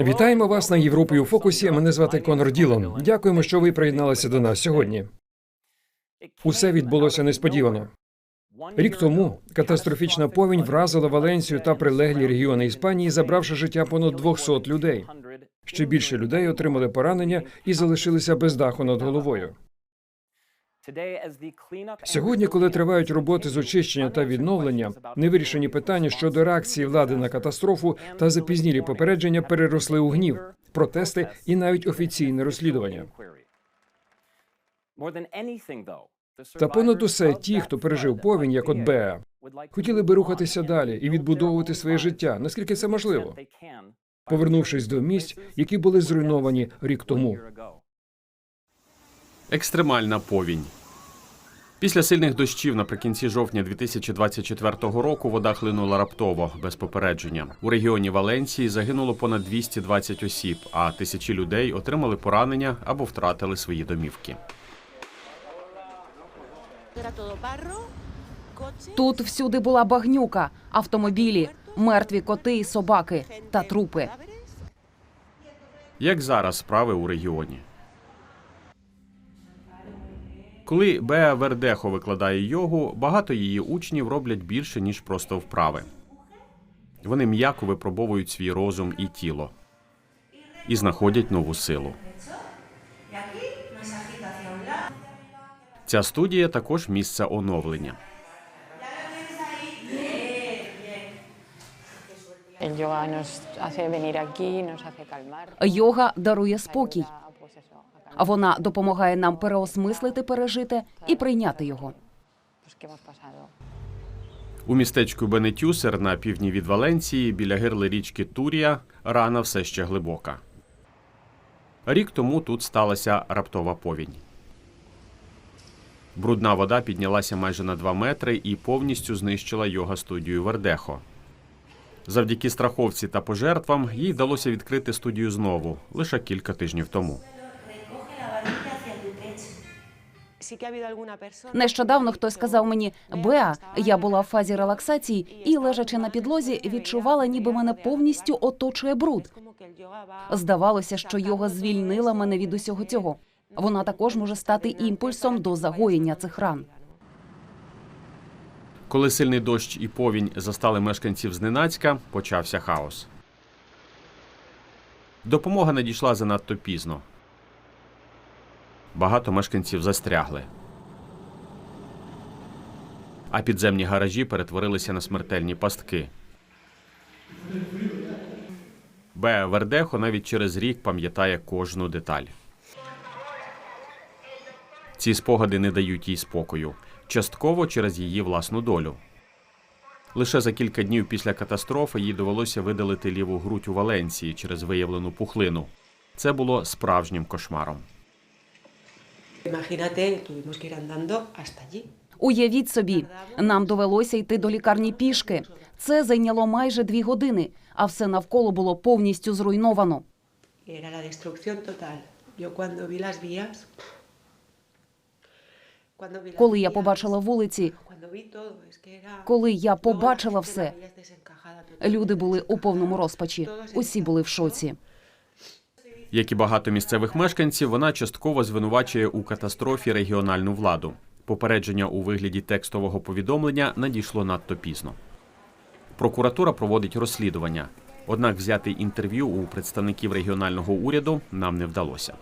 Вітаємо вас на Європі у фокусі. Мене звати Конор Ділон. Дякуємо, що ви приєдналися до нас сьогодні. Усе відбулося несподівано. Рік тому катастрофічна повінь вразила Валенсію та прилеглі регіони Іспанії, забравши життя понад 200 людей. Ще більше людей отримали поранення і залишилися без даху над головою. Сьогодні, коли тривають роботи з очищення та відновлення, невирішені питання щодо реакції влади на катастрофу та запізнілі попередження переросли у гнів, протести і навіть офіційне розслідування. Та понад усе, ті, хто пережив повінь, як от Беа, хотіли би рухатися далі і відбудовувати своє життя, наскільки це можливо, повернувшись до місць, які були зруйновані рік тому. Екстремальна повінь. Після сильних дощів наприкінці жовтня 2024 року вода хлинула раптово без попередження. У регіоні Валенції загинуло понад 220 осіб, а тисячі людей отримали поранення або втратили свої домівки. Тут всюди була багнюка, автомобілі, мертві коти і собаки та трупи. Як зараз справи у регіоні? Коли Беа Вердехо викладає йогу, багато її учнів роблять більше, ніж просто вправи. Вони м'яко випробовують свій розум і тіло і знаходять нову силу. Ця студія також місце оновлення. Hace calmar. Йога дарує спокій, А вона допомагає нам переосмислити пережите і прийняти його. У містечку Бенетюсер на півдні від Валенції, біля гирли річки Турія, рана все ще глибока. Рік тому тут сталася раптова повінь. Брудна вода піднялася майже на 2 метри і повністю знищила йога студію Вердехо. Завдяки страховці та пожертвам їй вдалося відкрити студію знову лише кілька тижнів тому. Нещодавно хтось сказав мені Беа, я була в фазі релаксації і, лежачи на підлозі, відчувала, ніби мене повністю оточує бруд. Здавалося, що йога звільнила мене від усього цього. Вона також може стати імпульсом до загоєння цих ран. Коли сильний дощ і повінь застали мешканців зненацька, почався хаос. Допомога надійшла занадто пізно. Багато мешканців застрягли. А підземні гаражі перетворилися на смертельні пастки. Беа Вердехо навіть через рік пам'ятає кожну деталь. Ці спогади не дають їй спокою, частково через її власну долю. Лише за кілька днів після катастрофи їй довелося видалити ліву грудь у Валенції через виявлену пухлину. Це було справжнім кошмаром. Imagínate, tuvimos que ir andando hasta allí. Уявіть собі, нам довелося йти до лікарні пішки. Це зайняло майже дві години, а все навколо було повністю зруйновано. Era la destrucción total. Yo cuando vi las vías... Коли я побачила вулиці, коли я побачила все, люди були у повному розпачі. Усі були в шоці. Як і багато місцевих мешканців, вона частково звинувачує у катастрофі регіональну владу. Попередження у вигляді текстового повідомлення надійшло надто пізно. Прокуратура проводить розслідування. Однак взяти інтерв'ю у представників регіонального уряду нам не вдалося.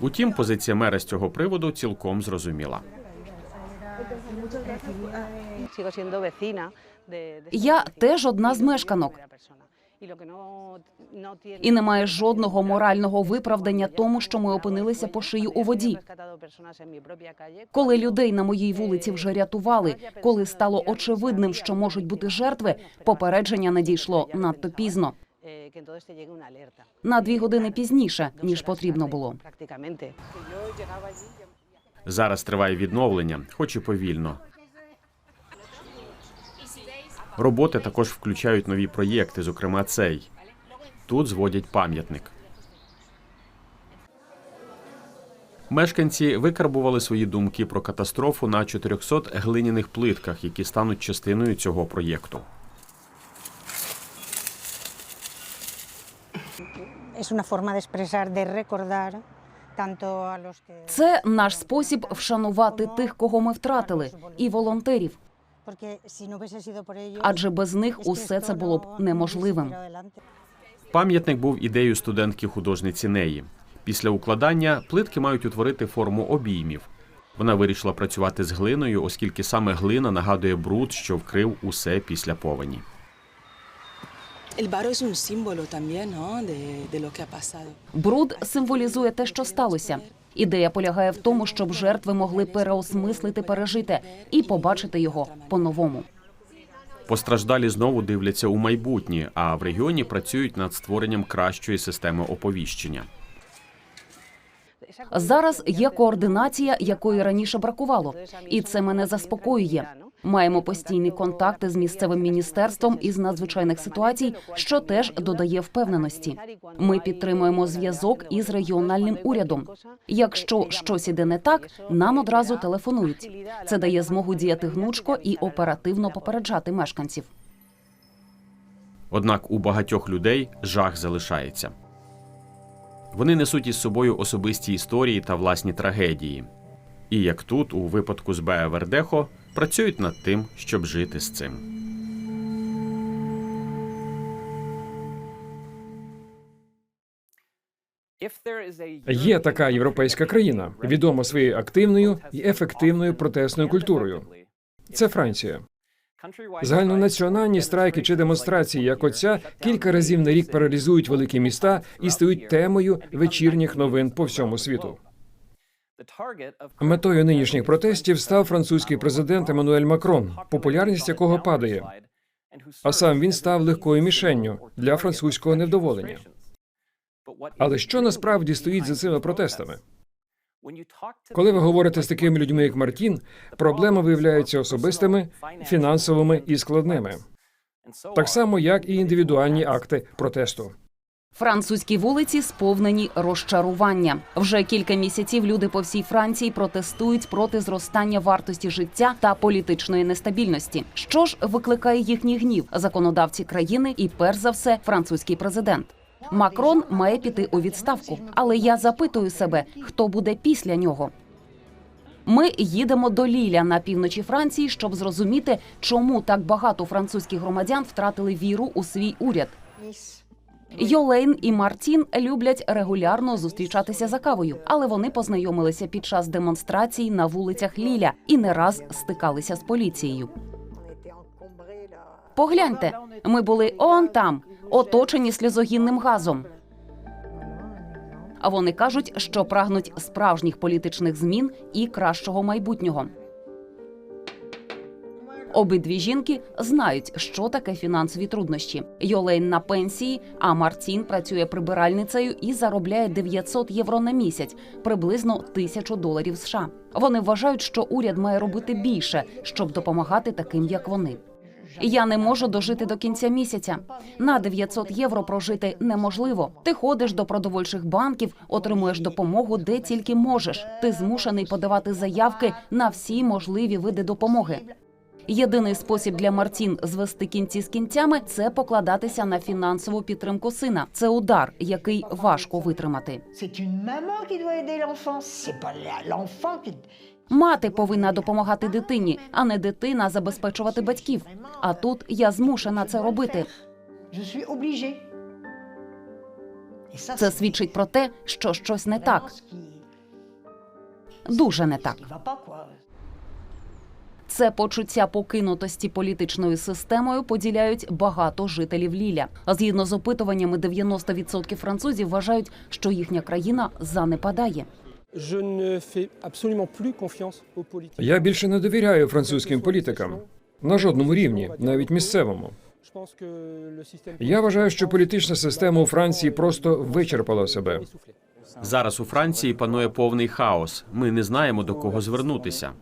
Утім, позиція мера з цього приводу цілком зрозуміла. Я теж одна з мешканок. Primera persona. Y lo que no, no tiene- І немає жодного морального виправдання тому, що ми опинилися по шию у воді. Коли людей на моїй вулиці вже рятували, коли стало очевидним, що можуть бути жертви, попередження надійшло надто пізно. На дві години пізніше, ніж потрібно було. Зараз триває відновлення, хоч і повільно. Роботи також включають нові проєкти, зокрема цей. Тут зводять пам'ятник. Мешканці викарбували свої думки про катастрофу на 400 глиняних плитках, які стануть частиною цього проєкту. Це наш спосіб вшанувати тих, кого ми втратили, і волонтерів. Адже без них усе це було б неможливим. Пам'ятник був ідеєю студентки художниці Неї. Після укладання плитки мають утворити форму обіймів. Вона вирішила працювати з глиною, оскільки саме глина нагадує бруд, що вкрив усе після повені. Бруд символізує те, що сталося. Ідея полягає в тому, щоб жертви могли переосмислити пережите і побачити його по-новому. Постраждалі знову дивляться у майбутнє, а в регіоні працюють над створенням кращої системи оповіщення. Зараз є координація, якої раніше бракувало, і це мене заспокоює. Маємо постійні контакти з місцевим міністерством із надзвичайних ситуацій, що теж додає впевненості. Ми підтримуємо зв'язок із регіональним урядом. Якщо щось іде не так, нам одразу телефонують. Це дає змогу діяти гнучко і оперативно попереджати мешканців. Однак у багатьох людей жах залишається. Вони несуть із собою особисті історії та власні трагедії. І як тут, у випадку з Беа Вердехо, працюють над тим, щоб жити з цим. Є така європейська країна, відома своєю активною і ефективною протестною культурою. Це Франція. Загальнонаціональні страйки чи демонстрації, як оця, кілька разів на рік паралізують великі міста і стають темою вечірніх новин по всьому світу. Метою нинішніх протестів став французький президент Еммануель Макрон, популярність якого падає. А сам він став легкою мішенню для французького невдоволення. Але що насправді стоїть за цими протестами? Коли ви говорите з такими людьми, як Мартін, проблеми виявляються особистими, фінансовими і складними, так само як і індивідуальні акти протесту. Французькі вулиці сповнені розчарування. Вже кілька місяців люди по всій Франції протестують проти зростання вартості життя та політичної нестабільності. Що ж викликає їхній гнів? Законодавці країни і перш за все французький президент. Макрон має піти у відставку, але я запитую себе, хто буде після нього. Ми їдемо до Ліля на півночі Франції, щоб зрозуміти, чому так багато французьких громадян втратили віру у свій уряд. Йолейн і Мартін люблять регулярно зустрічатися за кавою, але вони познайомилися під час демонстрацій на вулицях Ліля і не раз стикалися з поліцією. Погляньте, ми були он там, оточені сльозогінним газом. А вони кажуть, що прагнуть справжніх політичних змін і кращого майбутнього. Обидві жінки знають, що таке фінансові труднощі. Йолейн на пенсії, а Мартін працює прибиральницею і заробляє 900 євро на місяць, приблизно 1000 доларів США. Вони вважають, що уряд має робити більше, щоб допомагати таким, як вони. Я не можу дожити до кінця місяця. На 900 євро прожити неможливо. Ти ходиш до продовольчих банків, отримуєш допомогу де тільки можеш. Ти змушений подавати заявки на всі можливі види допомоги. Єдиний спосіб для Мартін звести кінці з кінцями це покладатися на фінансову підтримку сина. Це удар, який важко витримати. Мати повинна допомагати дитині, а не дитина забезпечувати батьків. А тут я змушена це робити. Це свідчить про те, що щось не так, дуже не так. Це почуття покинутості політичною системою поділяють багато жителів Ліля. А згідно з опитуваннями, 90% французів вважають, що їхня країна занепадає. Я більше не довіряю французьким політикам на жодному рівні, навіть місцевому. Я вважаю, що політична система у Франції просто вичерпала себе. Зараз у Франції панує повний хаос. Ми не знаємо до кого звернутися.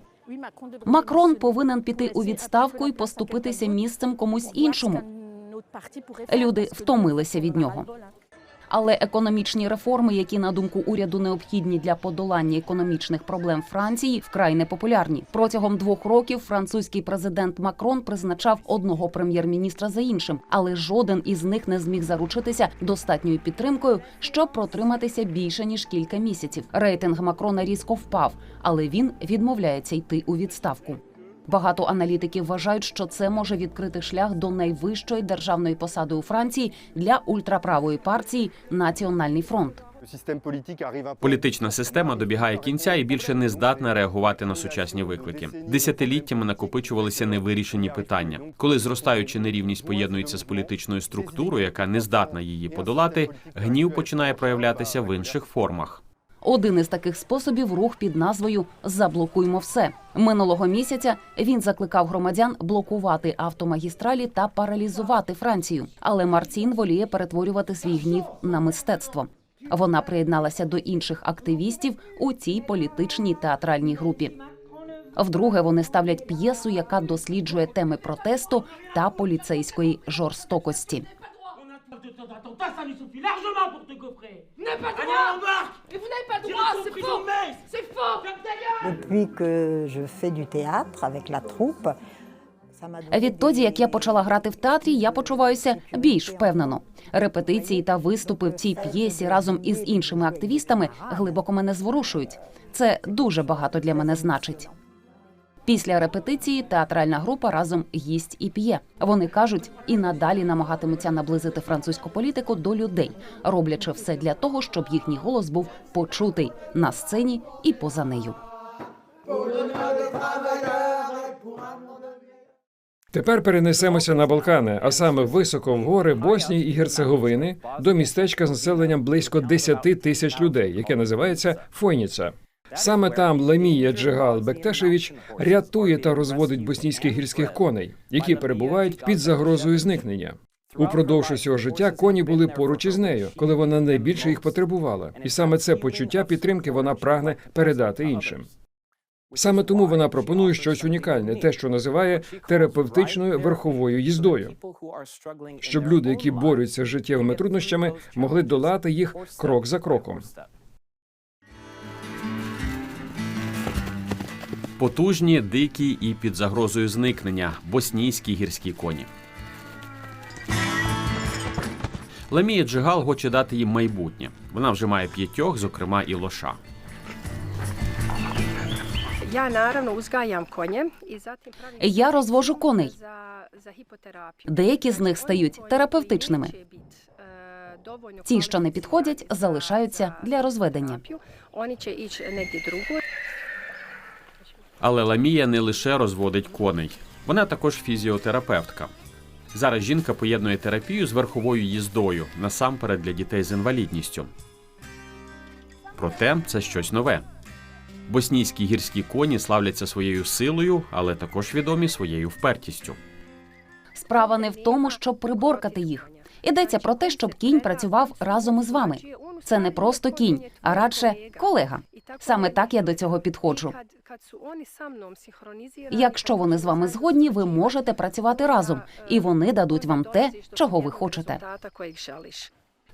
Макрон повинен піти у відставку і поступитися місцем комусь іншому. Люди втомилися від нього. Але економічні реформи, які на думку уряду необхідні для подолання економічних проблем Франції, вкрай непопулярні. Протягом двох років французький президент Макрон призначав одного прем'єр-міністра за іншим, але жоден із них не зміг заручитися достатньою підтримкою, щоб протриматися більше ніж кілька місяців. Рейтинг Макрона різко впав, але він відмовляється йти у відставку. Багато аналітиків вважають, що це може відкрити шлях до найвищої державної посади у Франції для ультраправої партії Національний фронт. Політична система добігає кінця і більше не здатна реагувати на сучасні виклики. Десятиліттями накопичувалися невирішені питання. Коли зростаюча нерівність поєднується з політичною структурою, яка не здатна її подолати, гнів починає проявлятися в інших формах. Один із таких способів рух під назвою Заблокуймо все минулого місяця. Він закликав громадян блокувати автомагістралі та паралізувати Францію. Але Мартін воліє перетворювати свій гнів на мистецтво. Вона приєдналася до інших активістів у цій політичній театральній групі. Вдруге вони ставлять п'єсу, яка досліджує теми протесту та поліцейської жорстокості. Depuis que je fais du théâtre avec la troupe, Відтоді, як я почала грати в театрі, я почуваюся більш впевнено. Репетиції та виступи в цій п'єсі разом із іншими активістами глибоко мене зворушують. Це дуже багато для мене значить. Після репетиції театральна група разом їсть і п'є. Вони кажуть, і надалі намагатимуться наблизити французьку політику до людей, роблячи все для того, щоб їхній голос був почутий на сцені і поза нею. Тепер перенесемося на Балкани, а саме високо в гори Боснії і Герцеговини до містечка з населенням близько 10 тисяч людей, яке називається Фойніца. Саме там Ламія Джигал Бектешевич рятує та розводить боснійських гірських коней, які перебувають під загрозою зникнення. Упродовж усього життя коні були поруч із нею, коли вона найбільше їх потребувала, і саме це почуття підтримки вона прагне передати іншим. Саме тому вона пропонує щось унікальне, те, що називає терапевтичною верховою їздою, щоб люди, які борються з життєвими труднощами, могли долати їх крок за кроком. Потужні, дикі і під загрозою зникнення боснійські гірські коні. Ламія Джигал хоче дати їм майбутнє. Вона вже має п'ятьох, зокрема і лоша. Naravno uzgajam konje i Я розвожу коней. Деякі з них стають терапевтичними. Dovoljno Ті, що не підходять, залишаються для розведення. Але Ламія не лише розводить коней, вона також фізіотерапевтка. Зараз жінка поєднує терапію з верховою їздою насамперед для дітей з інвалідністю. Проте це щось нове. Боснійські гірські коні славляться своєю силою, але також відомі своєю впертістю. Справа не в тому, щоб приборкати їх. Ідеться про те, щоб кінь працював разом із вами. Це не просто кінь, а радше колега. Саме так я до цього підходжу. Якщо вони з вами згодні, ви можете працювати разом, і вони дадуть вам те, чого ви хочете.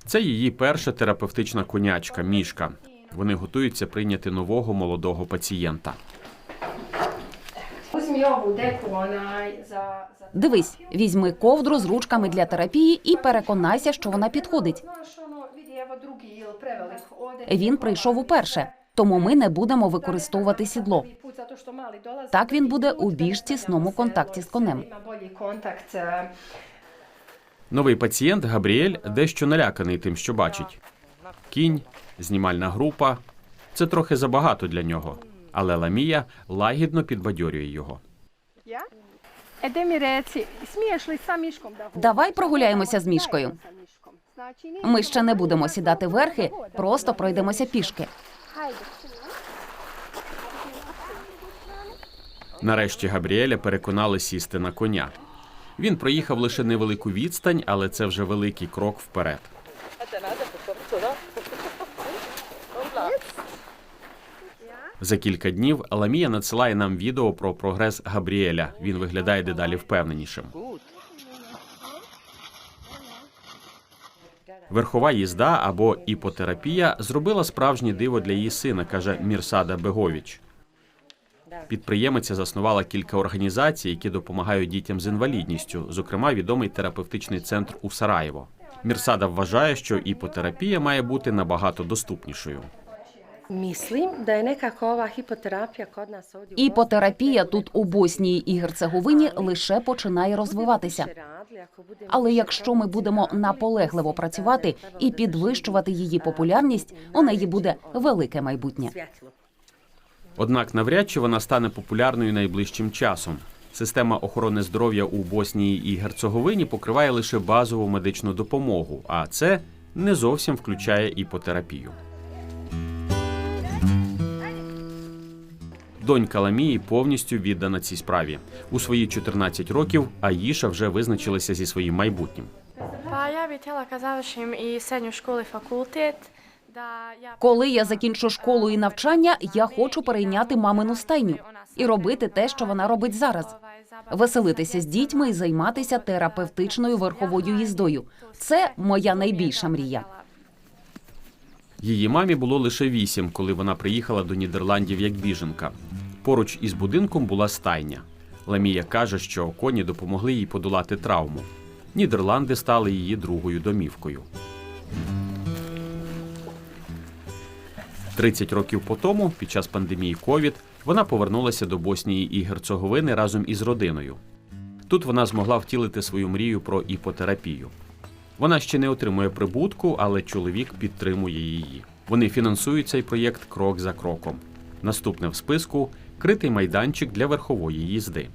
Це її перша терапевтична конячка мішка. Вони готуються прийняти нового молодого пацієнта. Дивись, візьми ковдру з ручками для терапії і переконайся, що вона підходить. Він прийшов уперше, тому ми не будемо використовувати сідло. Так він буде у більш тісному контакті з конем. E, Новий пацієнт Габріель дещо наляканий тим, що бачить. Кінь, знімальна група це трохи забагато для нього. Але Ламія лагідно підбадьорює його. Sa Miškom da hodamo? Давай прогуляємося з мішкою. Ми ще не будемо сідати верхи, просто пройдемося пішки. Нарешті Габріеля переконали сісти на коня. Він проїхав лише невелику відстань, але це вже великий крок вперед. За кілька днів Ламія надсилає нам відео про прогрес Габріеля. Він виглядає дедалі впевненішим. Верхова їзда або іпотерапія зробила справжнє диво для її сина, каже Мірсада Беговіч. Підприємиця заснувала кілька організацій, які допомагають дітям з інвалідністю, зокрема відомий терапевтичний центр у Сараєво. Мірсада вважає, що іпотерапія має бути набагато доступнішою. Mislim da je nekako ova hipoterapija kod nas ovdje Іпотерапія тут у Боснії і Герцеговині лише починає розвиватися. Але якщо ми будемо наполегливо працювати і підвищувати її популярність, у неї буде велике майбутнє. Однак навряд чи вона стане популярною найближчим часом. Система охорони здоров'я у Боснії і Герцеговині покриває лише базову медичну допомогу, а це не зовсім включає іпотерапію. Донька Ламії повністю віддана цій справі. У свої 14 років Аїша вже визначилася зі своїм майбутнім. Bih htjela kad završim i srednju školu i fakultet Коли я закінчу школу і навчання, я хочу перейняти мамину стайню і робити те, що вона робить зараз. Веселитися з дітьми і займатися терапевтичною верховою їздою. Це моя найбільша мрія. Її мамі було лише вісім, коли вона приїхала до Нідерландів як біженка. Поруч із будинком була стайня. Ламія каже, що коні допомогли їй подолати травму. Нідерланди стали її другою домівкою. 30 років по тому, під час пандемії ковід, вона повернулася до Боснії і Герцеговини разом із родиною. Тут вона змогла втілити свою мрію про іпотерапію. Вона ще не отримує прибутку, але чоловік підтримує її. Вони фінансують цей проєкт крок за кроком. Наступне в списку критий майданчик для верхової їзди.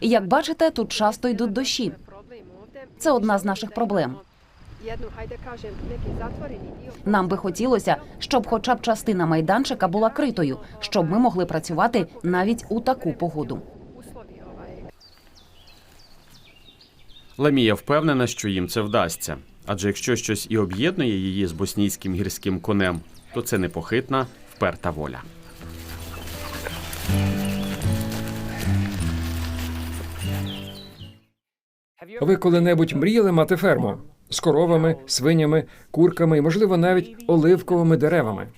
Як бачите, тут часто йдуть дощі. Це одна з наших проблем. Нам би хотілося, щоб хоча б частина майданчика була критою, щоб ми могли працювати навіть у таку погоду. Ламія впевнена, що їм це вдасться. Адже якщо щось і об'єднує її з боснійським гірським конем, то це непохитна, вперта воля. Ви коли-небудь мріяли мати ферму з коровами, свинями, курками і, можливо, навіть оливковими деревами?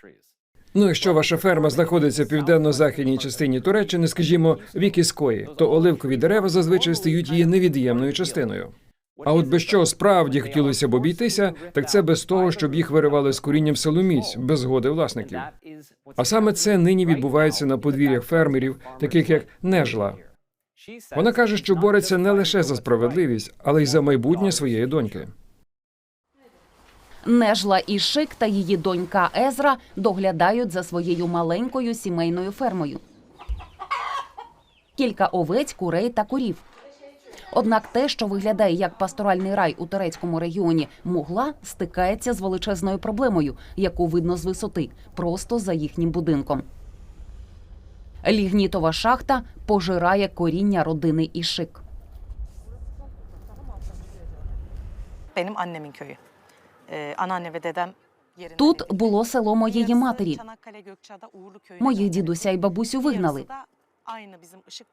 Ну, якщо ваша ферма знаходиться в південно-західній частині Туреччини, скажімо, в Ікіскої, то оливкові дерева зазвичай стають її невід'ємною частиною. А от без чого справді хотілося б обійтися, так це без того, щоб їх виривали з корінням силоміць, без згоди власників. А саме це нині відбувається на подвір'ях фермерів, таких як Нежла. Вона каже, що бореться не лише за справедливість, але й за майбутнє своєї доньки. Нежла і Шик та її донька Езра доглядають за своєю маленькою сімейною фермою. Кілька овець, курей та корів. Однак те, що виглядає як пасторальний рай у турецькому регіоні Мугла, стикається з величезною проблемою, яку видно з висоти, просто за їхнім будинком. Лігнітова шахта пожирає коріння родини Ішик. Benim annemin. Anneanne ve dedem Тут було село моєї матері. Моїх дідуся і бабусю вигнали.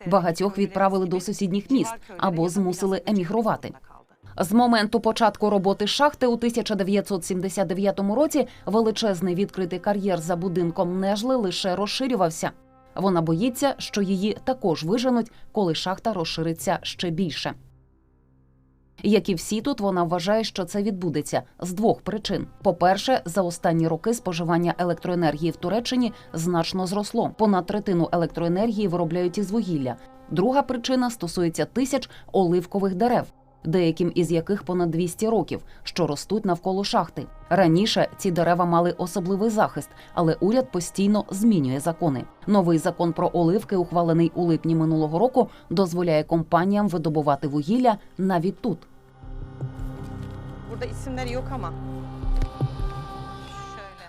Багатьох відправили до сусідніх міст або змусили емігрувати. З моменту початку роботи шахти у 1979 році величезний відкритий кар'єр за будинком Нежли лише розширювався. Вона боїться, що її також виженуть, коли шахта розшириться ще більше. Як і всі тут, вона вважає, що це відбудеться з двох причин: по-перше, за останні роки споживання електроенергії в Туреччині значно зросло. Понад третину електроенергії виробляють із вугілля. Друга причина стосується тисяч оливкових дерев, деяким із яких понад 200 років, що ростуть навколо шахти. Раніше ці дерева мали особливий захист, але уряд постійно змінює закони. Новий закон про оливки, ухвалений у липні минулого року, дозволяє компаніям видобувати вугілля навіть тут.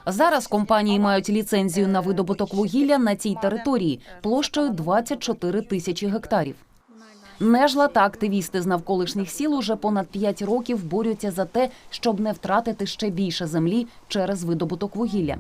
Зараз компанії мають ліцензію на видобуток вугілля на цій території площею 24 тисячі гектарів. Нежла та активісти з навколишніх сіл уже понад 5 років борються за те, щоб не втратити ще більше землі через видобуток вугілля.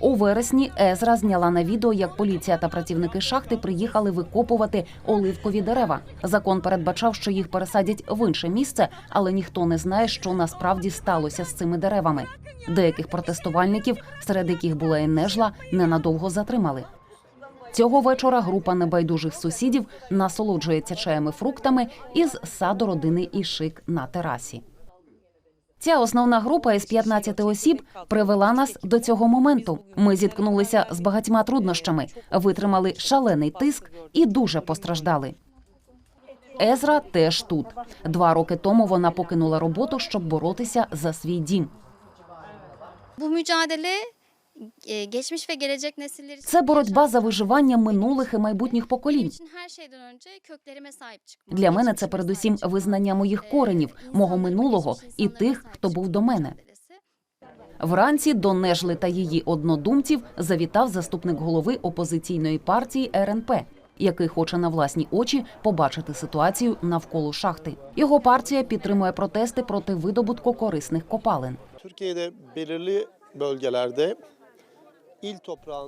У вересні Езра зняла на відео, як поліція та працівники шахти приїхали викопувати оливкові дерева. Закон передбачав, що їх пересадять в інше місце, але ніхто не знає, що насправді сталося з цими деревами. Деяких протестувальників, серед яких була і нежла, ненадовго затримали. Цього вечора група небайдужих сусідів насолоджується чаями фруктами із саду родини Ішик на терасі. Ця основна група із 15 осіб привела нас до цього моменту. Ми зіткнулися з багатьма труднощами, витримали шалений тиск і дуже постраждали. Езра теж тут. Два роки тому вона покинула роботу, щоб боротися за свій дім. E, geçmiş ve gelecek nesiller için Це боротьба за виживання минулих і майбутніх поколінь. için her şeyden önce köklerime sahip çıkmam. Для мене це передусім визнання моїх коренів, мого минулого і тих, хто був до мене. Вранці до Нежли та її однодумців завітав заступник голови опозиційної партії РНП, який хоче на власні очі побачити ситуацію навколо шахти. Його партія підтримує протести проти видобутку корисних копалин. Türkiye'de belirli bölgelerde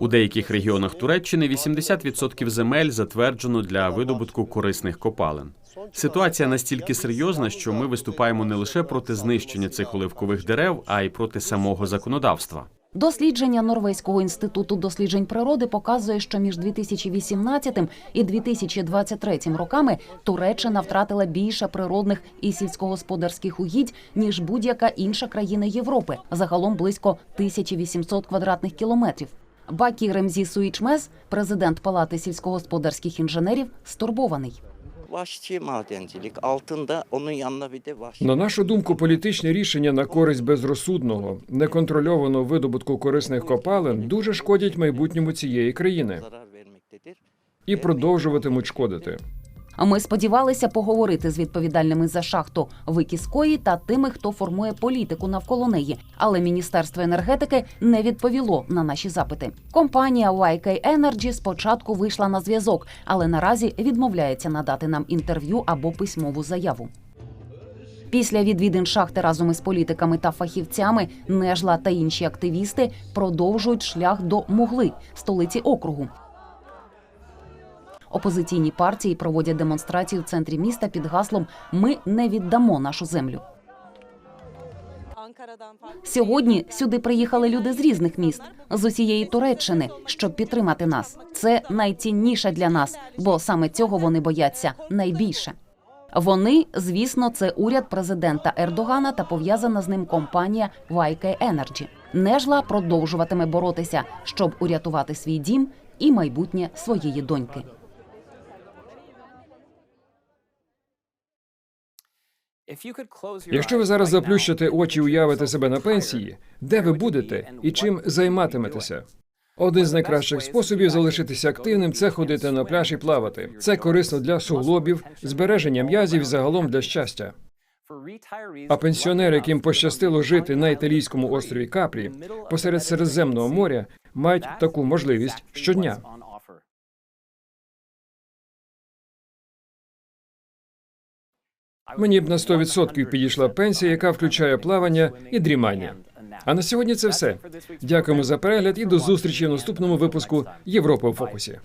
У деяких регіонах Туреччини 80% земель затверджено для видобутку корисних копалин. Ситуація настільки серйозна, що ми виступаємо не лише проти знищення цих оливкових дерев, а й проти самого законодавства. Дослідження Норвезького інституту досліджень природи показує, що між 2018 і 2023 роками Туреччина втратила більше природних і сільськогосподарських угідь ніж будь-яка інша країна Європи, загалом близько 1800 квадратних кілометрів. Бакі Ремзі Суїчмез, президент Палати сільськогосподарських інженерів, стурбований. На нашу думку, політичні рішення на користь безрозсудного, неконтрольованого видобутку корисних копалин дуже шкодять майбутньому цієї країни і продовжуватимуть шкодити. Ми сподівалися поговорити з відповідальними за шахту Викіскої та тими, хто формує політику навколо неї. Але міністерство енергетики не відповіло на наші запити. Компанія YK Energy спочатку вийшла на зв'язок, але наразі відмовляється надати нам інтерв'ю або письмову заяву. Після відвідин шахти разом із політиками та фахівцями Нежла та інші активісти продовжують шлях до Мугли, столиці округу. Опозиційні партії проводять демонстрації в центрі міста під гаслом Ми не віддамо нашу землю. Сьогодні сюди приїхали люди з різних міст, з усієї Туреччини, щоб підтримати нас. Це найцінніше для нас, бо саме цього вони бояться найбільше. Вони, звісно, це уряд президента Ердогана та пов'язана з ним компанія YK Energy. Нежла продовжуватиме боротися, щоб урятувати свій дім і майбутнє своєї доньки. Якщо ви зараз заплющите очі і уявите себе на пенсії, де ви будете і чим займатиметеся? Один з найкращих способів залишитися активним це ходити на пляж і плавати. Це корисно для суглобів, збереження м'язів і загалом для щастя. А пенсіонери, яким пощастило жити на італійському острові Капрі посеред Середземного моря, мають таку можливість щодня. Мені б на 100% підійшла пенсія, яка включає плавання і дрімання. А на сьогодні це все. Дякуємо за перегляд і до зустрічі в наступному випуску Європи у фокусі.